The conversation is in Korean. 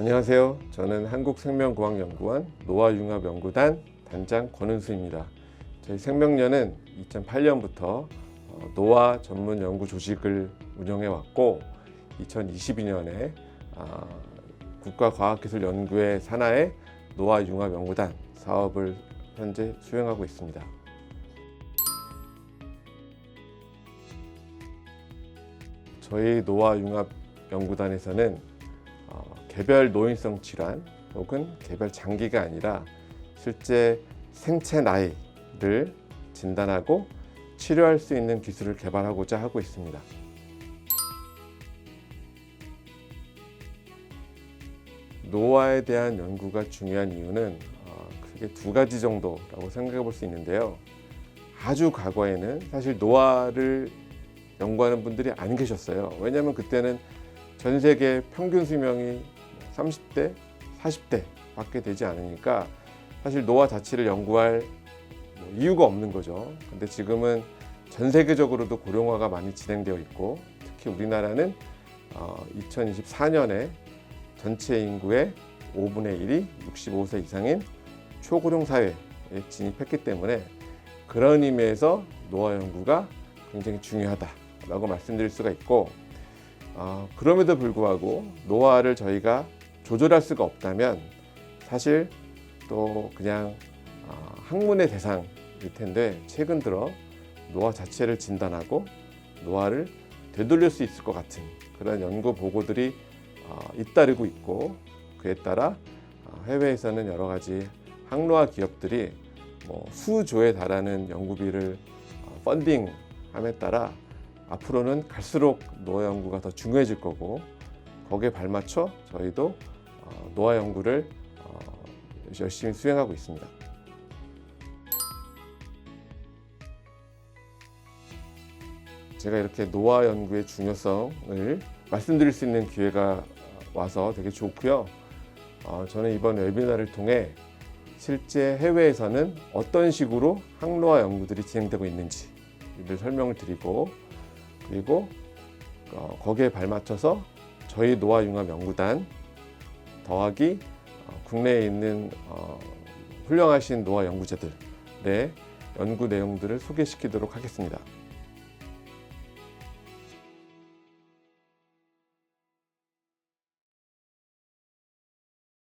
안녕하세요. 저는 한국생명공학연구원 노화융합연구단 단장 권은수입니다. 저희 생명연은 2008년부터 노화 전문 연구 조직을 운영해 왔고 2022년에 아, 국가과학기술연구회 산하의 노화융합연구단 사업을 현재 수행하고 있습니다. 저희 노화융합연구단에서는 어, 개별 노인성 질환 혹은 개별 장기가 아니라 실제 생체 나이를 진단하고 치료할 수 있는 기술을 개발하고자 하고 있습니다. 노화에 대한 연구가 중요한 이유는 어, 크게 두 가지 정도라고 생각해 볼 수 있는데요. 아주 과거에는 사실 노화를 연구하는 분들이 안 계셨어요. 왜냐하면 그때는 전 세계 평균 수명이 30대, 40대 밖에 되지 않으니까 사실 노화 자체를 연구할 뭐 이유가 없는 거죠. 근데 지금은 전 세계적으로도 고령화가 많이 진행되어 있고 특히 우리나라는 어, 2024년에 전체 인구의 5분의 1이 65세 이상인 초고령 사회에 진입했기 때문에 그런 의미에서 노화 연구가 굉장히 중요하다라고 말씀드릴 수가 있고 어, 그럼에도 불구하고 노화를 저희가 조절할 수가 없다면 사실 또 그냥 어, 학문의 대상일 텐데 최근 들어 노화 자체를 진단하고 노화를 되돌릴 수 있을 것 같은 그런 연구 보고들이 어, 잇따르고 있고 그에 따라 어, 해외에서는 여러 가지 항노화 기업들이 뭐 수조에 달하는 연구비를 어, 펀딩함에 따라 앞으로는 갈수록 노화 연구가 더 중요해질 거고 거기에 발맞춰 저희도 어, 노화 연구를 어, 열심히 수행하고 있습니다. 제가 이렇게 노화 연구의 중요성을 말씀드릴 수 있는 기회가 와서 되게 좋고요. 어, 저는 이번 웨비나를 통해 실제 해외에서는 어떤 식으로 항노화 연구들이 진행되고 있는지를 설명을 드리고 그리고 어, 거기에 발맞춰서 저희 노화융합 연구단 더하기 어, 국내에 있는 어, 훌륭하신 노화 연구자들의 연구 내용들을 소개시키도록 하겠습니다.